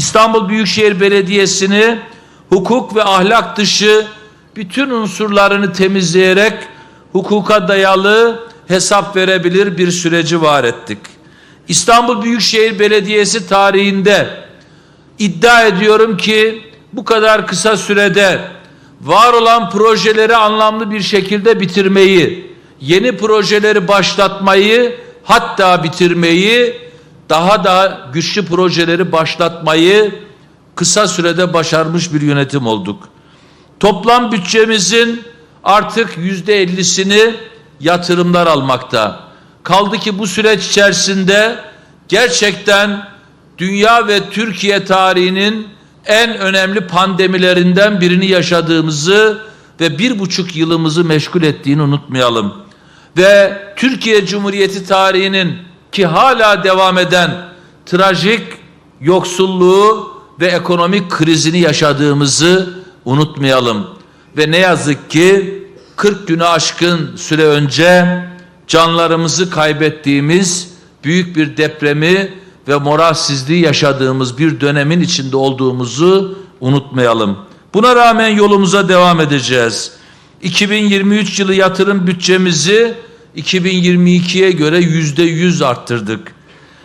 İstanbul Büyükşehir Belediyesi'ni hukuk ve ahlak dışı bütün unsurlarını temizleyerek hukuka dayalı hesap verebilir bir süreci var ettik. İstanbul Büyükşehir Belediyesi tarihinde iddia ediyorum ki bu kadar kısa sürede var olan projeleri anlamlı bir şekilde bitirmeyi, yeni projeleri başlatmayı, hatta bitirmeyi, daha da güçlü projeleri başlatmayı kısa sürede başarmış bir yönetim olduk. Toplam bütçemizin artık yüzde ellisini yatırımlar almakta. Kaldı ki bu süreç içerisinde gerçekten dünya ve Türkiye tarihinin en önemli pandemilerinden birini yaşadığımızı ve bir buçuk yılımızı meşgul ettiğini unutmayalım. Ve Türkiye Cumhuriyeti tarihinin ki hala devam eden trajik yoksulluğu ve ekonomik krizini yaşadığımızı unutmayalım. Ve ne yazık ki 40 günü aşkın süre önce canlarımızı kaybettiğimiz büyük bir depremi ve moralsizliği yaşadığımız bir dönemin içinde olduğumuzu unutmayalım. Buna rağmen yolumuza devam edeceğiz. 2023 yılı yatırım bütçemizi 2022'ye göre yüzde yüz arttırdık.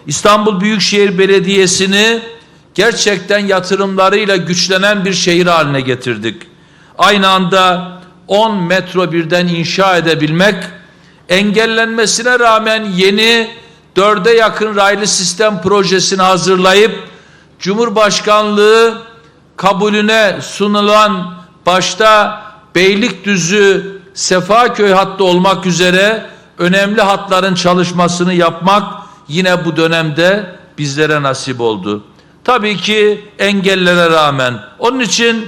İstanbul Büyükşehir Belediyesi'ni gerçekten yatırımlarıyla güçlenen bir şehir haline getirdik. Aynı anda 10 metro birden inşa edebilmek, engellenmesine rağmen yeni dörde yakın raylı sistem projesini hazırlayıp Cumhurbaşkanlığı kabulüne sunulan başta Beylikdüzü Sefaköy hattı olmak üzere önemli hatların çalışmasını yapmak yine bu dönemde bizlere nasip oldu. Tabii ki engellere rağmen. Onun için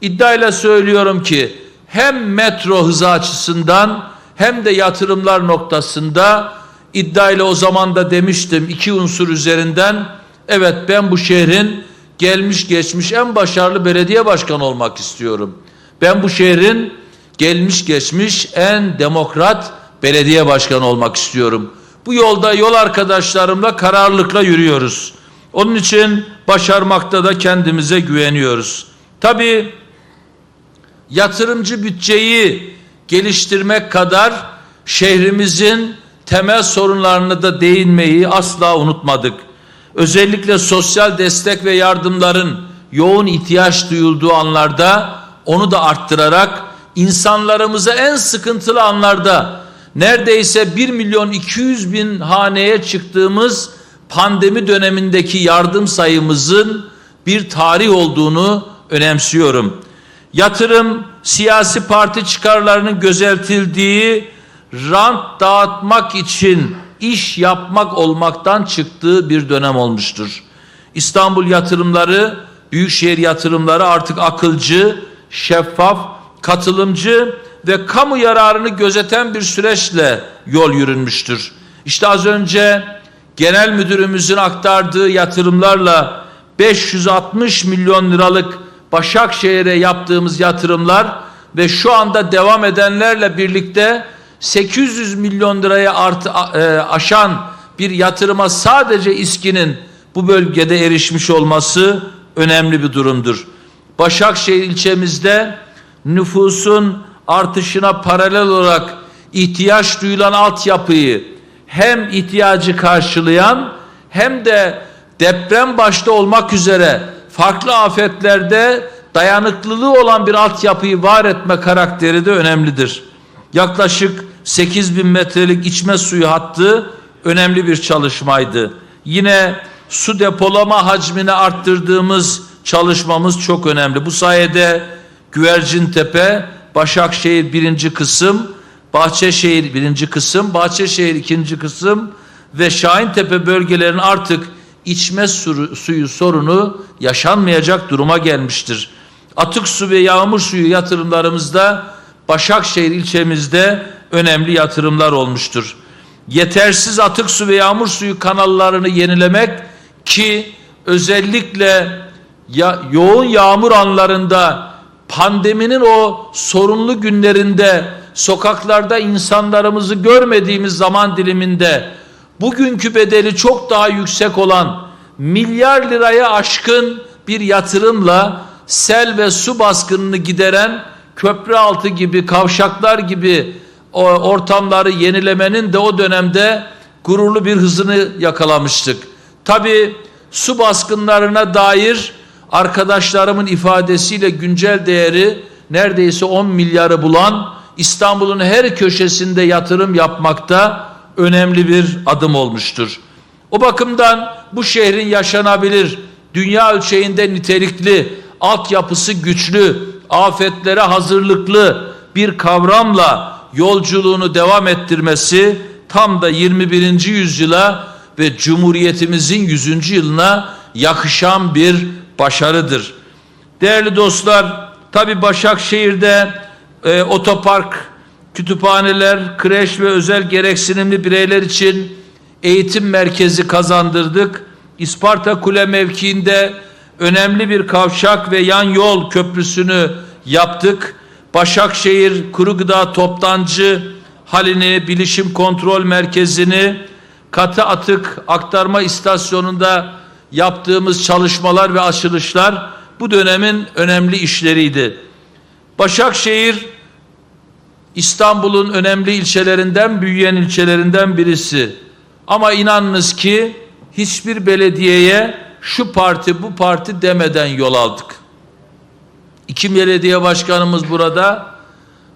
iddiayla söylüyorum ki hem metro hızı açısından hem de yatırımlar noktasında iddiayla o zaman da demiştim iki unsur üzerinden evet ben bu şehrin gelmiş geçmiş en başarılı belediye başkanı olmak istiyorum. Ben bu şehrin gelmiş geçmiş en demokrat belediye başkanı olmak istiyorum. Bu yolda yol arkadaşlarımla kararlılıkla yürüyoruz. Onun için başarmakta da kendimize güveniyoruz. Tabii yatırımcı bütçeyi geliştirmek kadar şehrimizin temel sorunlarını da değinmeyi asla unutmadık. Özellikle sosyal destek ve yardımların yoğun ihtiyaç duyulduğu anlarda onu da arttırarak insanlarımıza en sıkıntılı anlarda neredeyse 1 milyon 200 bin haneye çıktığımız pandemi dönemindeki yardım sayımızın bir tarih olduğunu önemsiyorum. Yatırım siyasi parti çıkarlarının gözetildiği rant dağıtmak için iş yapmak olmaktan çıktığı bir dönem olmuştur. İstanbul yatırımları, büyükşehir yatırımları artık akılcı, şeffaf, katılımcı ve kamu yararını gözeten bir süreçle yol yürünmüştür. İşte az önce genel müdürümüzün aktardığı yatırımlarla 560 milyon liralık Başakşehir'e yaptığımız yatırımlar ve şu anda devam edenlerle birlikte 800 milyon liraya artı e, aşan bir yatırıma sadece İSKİ'nin bu bölgede erişmiş olması önemli bir durumdur. Başakşehir ilçemizde nüfusun artışına paralel olarak ihtiyaç duyulan altyapıyı hem ihtiyacı karşılayan hem de deprem başta olmak üzere farklı afetlerde dayanıklılığı olan bir altyapıyı var etme karakteri de önemlidir. Yaklaşık 8 bin metrelik içme suyu hattı önemli bir çalışmaydı. Yine su depolama hacmini arttırdığımız çalışmamız çok önemli. Bu sayede Güvercintepe, Başakşehir birinci kısım, Bahçeşehir birinci kısım, Bahçeşehir ikinci kısım ve Şahintepe bölgelerinin artık içme suyu sorunu yaşanmayacak duruma gelmiştir. Atık su ve yağmur suyu yatırımlarımızda Başakşehir ilçemizde önemli yatırımlar olmuştur. Yetersiz atık su ve yağmur suyu kanallarını yenilemek ki özellikle ya, yoğun yağmur anlarında pandeminin o sorunlu günlerinde sokaklarda insanlarımızı görmediğimiz zaman diliminde bugünkü bedeli çok daha yüksek olan milyar liraya aşkın bir yatırımla sel ve su baskınını gideren köprü altı gibi, kavşaklar gibi ortamları yenilemenin de o dönemde gururlu bir hızını yakalamıştık. Tabii su baskınlarına dair arkadaşlarımın ifadesiyle güncel değeri neredeyse 10 milyarı bulan İstanbul'un her köşesinde yatırım yapmakta önemli bir adım olmuştur. O bakımdan bu şehrin yaşanabilir, dünya ölçeğinde nitelikli, altyapısı güçlü, afetlere hazırlıklı bir kavramla yolculuğunu devam ettirmesi tam da 21. yüzyıla ve Cumhuriyetimizin 100. yılına yakışan bir başarıdır. Değerli dostlar, tabi Başakşehir'de e, otopark, kütüphaneler, kreş ve özel gereksinimli bireyler için eğitim merkezi kazandırdık. İsparta Kule mevkiinde önemli bir kavşak ve yan yol köprüsünü yaptık. Başakşehir Kuru Gıda Toptancı halini, bilişim kontrol merkezini, katı atık aktarma istasyonunda yaptığımız çalışmalar ve açılışlar bu dönemin önemli işleriydi. Başakşehir İstanbul'un önemli ilçelerinden, büyüyen ilçelerinden birisi. Ama inanınız ki hiçbir belediyeye şu parti bu parti demeden yol aldık. İki belediye başkanımız burada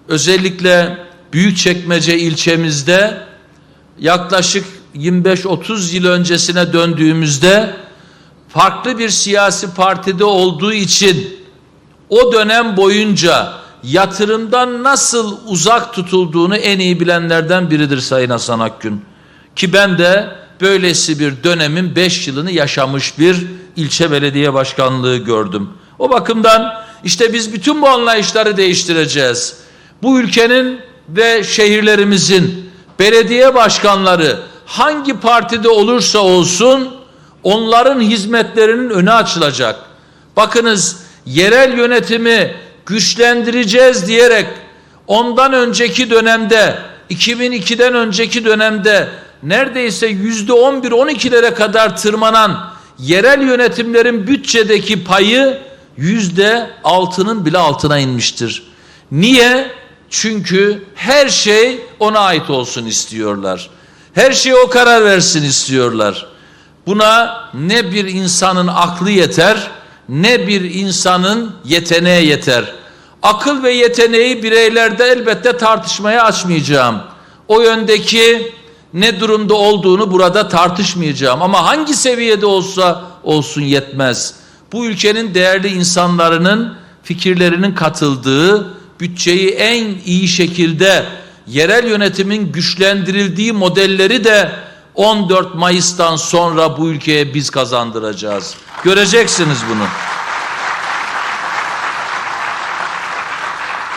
özellikle Büyükçekmece ilçemizde yaklaşık 25-30 yıl öncesine döndüğümüzde farklı bir siyasi partide olduğu için o dönem boyunca yatırımdan nasıl uzak tutulduğunu en iyi bilenlerden biridir Sayın Hasan Akgün. Ki ben de böylesi bir dönemin 5 yılını yaşamış bir ilçe belediye başkanlığı gördüm. O bakımdan işte biz bütün bu anlayışları değiştireceğiz. Bu ülkenin ve şehirlerimizin belediye başkanları hangi partide olursa olsun onların hizmetlerinin önü açılacak. Bakınız yerel yönetimi güçlendireceğiz diyerek ondan önceki dönemde 2002'den önceki dönemde neredeyse yüzde 11-12'lere kadar tırmanan yerel yönetimlerin bütçedeki payı yüzde altının bile altına inmiştir. Niye? Çünkü her şey ona ait olsun istiyorlar. Her şey o karar versin istiyorlar. Buna ne bir insanın aklı yeter ne bir insanın yeteneği yeter. Akıl ve yeteneği bireylerde elbette tartışmaya açmayacağım. O yöndeki ne durumda olduğunu burada tartışmayacağım ama hangi seviyede olsa olsun yetmez. Bu ülkenin değerli insanlarının fikirlerinin katıldığı bütçeyi en iyi şekilde yerel yönetimin güçlendirildiği modelleri de 14 Mayıs'tan sonra bu ülkeye biz kazandıracağız. Göreceksiniz bunu.